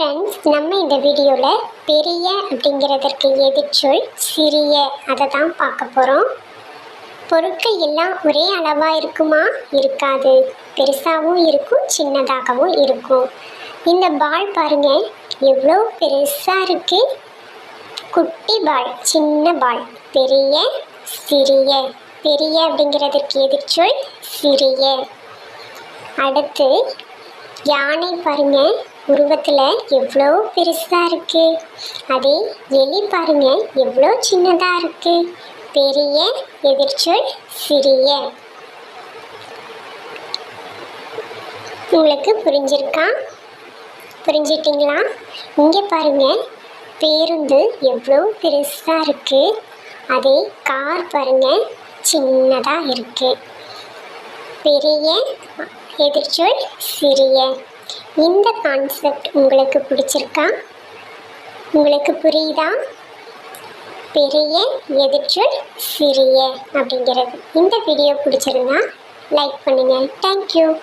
Friends நம்ம இந்த வீடியோவில் பெரிய அப்படிங்கிறதற்கு எதிர்ச்சொல் சிறிய அதை தான் பார்க்க போகிறோம் பொருட்கள் எல்லாம் ஒரே அளவாக இருக்குமா? இருக்காது. பெருசாகவும் இருக்கும் சின்னதாகவும் இருக்கும். இந்த பால் பாருங்கள் எவ்வளோ பெருசாக இருக்குது குட்டி பால் சின்ன பால் பெரிய சிறிய. பெரிய அப்படிங்கிறதற்கு எதிர்ச்சொல் சிறிய. அடுத்து யானை பாருங்கள் உருவத்தில் எவ்வளோ பெருசாக இருக்கு. அதே எலி பாருங்க எவ்வளோ சின்னதாக இருக்கு. பெரிய எதிர்ச்சொல் சிறிய. உங்களுக்கு புரிஞ்சிருக்கா? புரிஞ்சிட்டிங்களா? இங்கே பாருங்க பேருந்து எவ்வளோ பெருசாக இருக்கு. அதே கார் பாருங்க சின்னதாக இருக்கு. பெரிய எதிர்ச்சொல் சிறிய. இந்த கான்செப்ட் உங்களுக்கு பிடிச்சிருக்கா? உங்களுக்கு புரியுதா? பெரிய எதிர்ச்சொல் சிறிய அப்படிங்கிறது. இந்த வீடியோ பிடிச்சிருந்தா லைக் பண்ணுங்கள் தேங்க்யூ